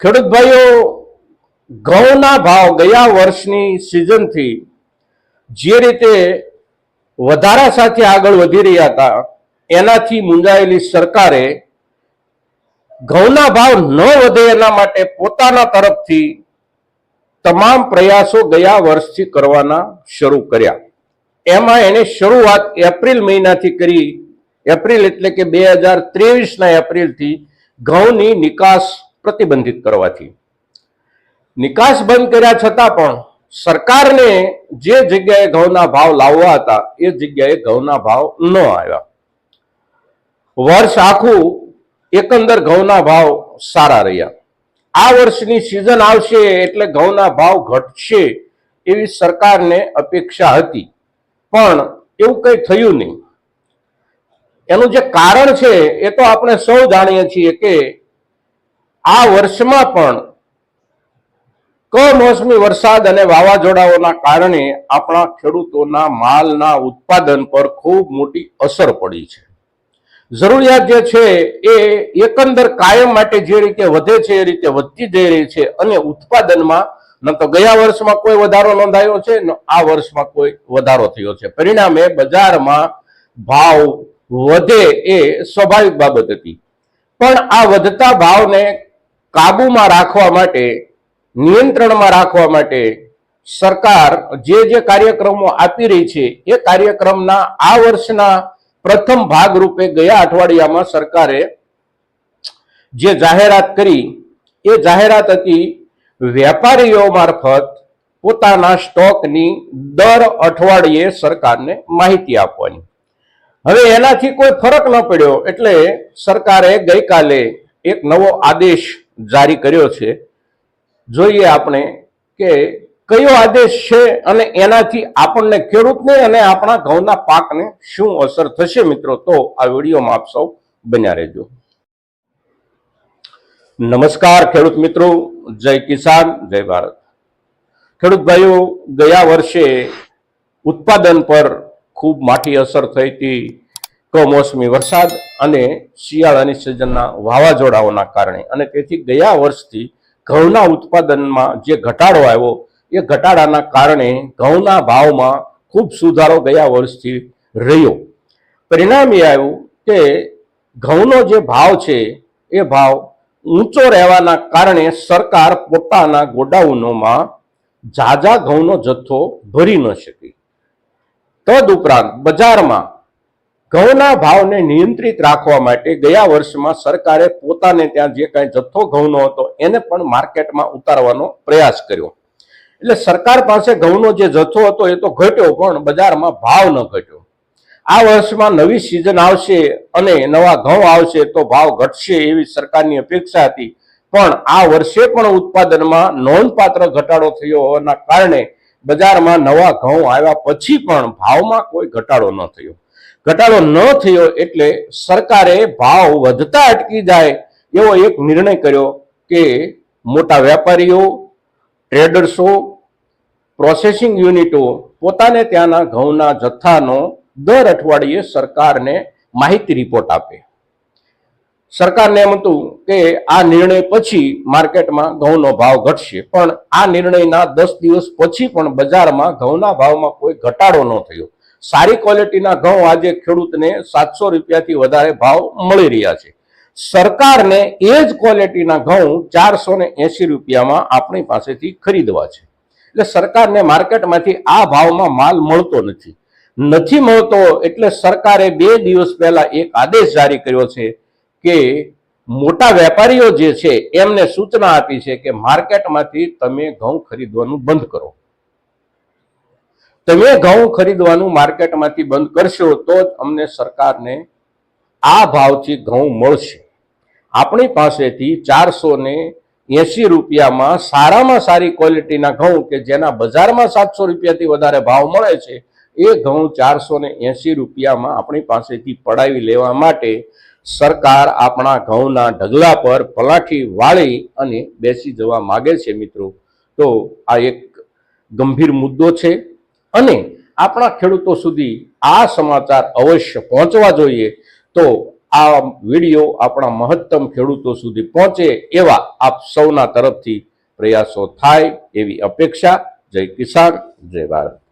ખેડૂત ભાઈઓ, ઘઉંના ભાવ ગયા વર્ષની સિઝનથી જે રીતે વધારા સાથે આગળ વધી રહ્યા હતા, એનાથી મુંજાયેલી સરકારે ઘઉંના ભાવ ન વધે એના માટે પોતાના તરફથી તમામ પ્રયાસો ગયા વર્ષથી કરવાના શરૂ કર્યા. એમાં એને શરૂઆત એપ્રિલ મહિનાથી કરી, એપ્રિલ એટલે કે બે હજાર ત્રેવીસના એપ્રિલથી ઘઉંની નિકાસ પ્રતિબંધિત કરવાથી. નિકાસ બંધ કર્યા છતાં પણ સરકારને જે જગ્યાએ ઘઉંના ભાવ લાવવા હતા, એ જગ્યાએ ઘઉંના ભાવ ન આવ્યા. વર્ષ આખું એકંદર ઘઉંના ભાવ સારા રહ્યા. આ વર્ષની સિઝન આવશે એટલે ઘઉંના ભાવ ઘટશે એવી સરકારને અપેક્ષા હતી. પણ એવું કંઈ થયું નહીં. એનું જે કારણ છે એ તો આપણે સૌ જાણીએ છીએ કે આ વર્ષમાં પણ કમોસમી વરસાદ અને વાવાઝોડાઓના કારણે આપણા ખેડૂતોના માલના ઉત્પાદન પર ખૂબ મોટી અસર પડી છે. જરૂરિયાત જે છે એ એકંદર કાયમ માટે જે રીતે વધે છે, એ રીતે વધતી જઈ રહી છે અને ઉત્પાદનમાં ન તો ગયા વર્ષમાં કોઈ વધારો નોંધાયો છે, ન આ વર્ષમાં કોઈ વધારો થયો છે. પરિણામે બજારમાં ભાવ વધે એ સ્વાભાવિક બાબત હતી. પણ આ વધતા ભાવને કાબુમાં રાખવા માટે, નિયંત્રણમાં રાખવા માટે સરકાર જે જે કાર્યક્રમો આપી રહી છે, એ કાર્યક્રમના આ વર્ષના પ્રથમ ભાગ રૂપે ગયા અઠવાડિયામાં સરકારે જે જાહેરાત કરી, એ જાહેરાત હતી વેપારીઓ મારફત પોતાના સ્ટોકની દર અઠવાડિયે સરકારને માહિતી આપવાની. હવે એનાથી કોઈ ફરક ન પડ્યો, એટલે સરકારે ગઈકાલે એક નવો આદેશ જારી કર્યો છે. જોઈએ આપણે કે કયો આદેશ છે અને એનાથી આપણને ખેડૂતને અને આપણા ઘઉંના પાકને શું અસર થશે મિત્રો? તો આ વિડીયોમાં આપ સૌ બન્યા રહેજો. નમસ્કાર ખેડૂત મિત્રો, જય કિસાન, જય ભારત. ખેડૂત ભાઈઓ, ગયા વર્ષે ઉત્પાદન પર ખૂબ માઠી અસર થઈ હતી. કમોસમી વરસાદ અને શિયાળાની સિઝનના વાવાઝોડાઓના કારણે. અને તેથી ગયા વર્ષથી ઘઉંના ઉત્પાદનમાં જે ઘટાડો આવ્યો, એ ઘટાડાના કારણે ઘઉંના ભાવમાં ખૂબ સુધારો ગયા વર્ષથી રહ્યો. પરિણામ એ આવ્યું કે ઘઉંનો જે ભાવ છે, એ ભાવ ઊંચો રહેવાના કારણે સરકાર પોતાના ગોડાઉનોમાં ઝાઝા ઘઉંનો જથ્થો ભરી ન શકી. તદુપરાંત બજારમાં ઘઉંના ભાવને નિયંત્રિત રાખવા માટે ગયા વર્ષમાં સરકારે પોતાને ત્યાં જે કાંઈ જથ્થો ઘઉંનો હતો, એને પણ માર્કેટમાં ઉતારવાનો પ્રયાસ કર્યો. એટલે સરકાર પાસે ઘઉંનો જે જથ્થો હતો, એ તો ઘટ્યો, પણ બજારમાં ભાવ ન ઘટ્યો. આ વર્ષમાં નવી સિઝન આવશે અને નવા ઘઉં આવશે, તો ભાવ ઘટશે એવી સરકારની અપેક્ષા હતી. પણ આ વર્ષે પણ ઉત્પાદનમાં નોંધપાત્ર ઘટાડો થયો હોવાના કારણે બજારમાં નવા ઘઉં આવ્યા પછી પણ ભાવમાં કોઈ ઘટાડો ન થયો. ઘટાડો ન થયો એટલે સરકારે ભાવ વધતા અટકી જાય એવો એક નિર્ણય કર્યો કે મોટા વેપારીઓ, ટ્રેડર્સો, પ્રોસેસિંગ યુનિટો પોતાને ત્યાંના ઘઉંના જથ્થાનો દર અઠવાડિયે સરકારને માહિતી રિપોર્ટ આપે. સરકારને એમ હતું કે આ નિર્ણય પછી માર્કેટમાં ઘઉંનો ભાવ ઘટશે, પણ આ નિર્ણયના દસ દિવસ પછી પણ બજારમાં ઘઉંના ભાવમાં કોઈ ઘટાડો ન થયો. સારી ક્વોલિટીના ઘઉં આજે ખેડૂતને સાતસો રૂપિયાથી વધારે ભાવ મળી રહ્યા છે. સરકારને એ જ ક્વોલિટીના ઘઉં ચારસો ને એસી રૂપિયામાં આપણી પાસેથી ખરીદવા છે. એટલે સરકારને માર્કેટમાંથી આ ભાવમાં માલ મળતો નથી. નથી મળતો એટલે સરકારે બે દિવસ પહેલા એક આદેશ જારી કર્યો છે કે મોટા વેપારીઓ જે છે એમને સૂચના આપી છે કે માર્કેટમાંથી તમે ઘઉં ખરીદવાનું બંધ કરો. તમે ઘઉં ખરીદવાનું માર્કેટમાંથી બંધ કરશો તો જ અમને સરકારને આ ભાવથી ઘઉં મળશે. આપણી પાસેથી ચારસો ને એસી રૂપિયામાં સારામાં સારી ક્વોલિટીના ઘઉં કે જેના બજારમાં સાતસો રૂપિયાથી વધારે ભાવ મળે છે, એ ઘઉં ચારસો ને એસી રૂપિયામાં આપણી પાસેથી પડાવી લેવા માટે સરકાર આપણા ઘઉંના ઢગલા પર પલાઠી વાળી અને બેસી જવા માગે છે મિત્રો. તો આ એક ગંભીર મુદ્દો છે. અને આપણા ખેડૂતો સુધી આ સમાચાર અવશ્ય પહોંચવા જોઈએ તો આ વીડિયો આપણા મહત્તમ ખેડૂતો સુધી પહોંચે એવા આપ સૌના તરફથી પ્રયાસો થાય એવી અપેક્ષા. જય કિસાન, જય ભારત.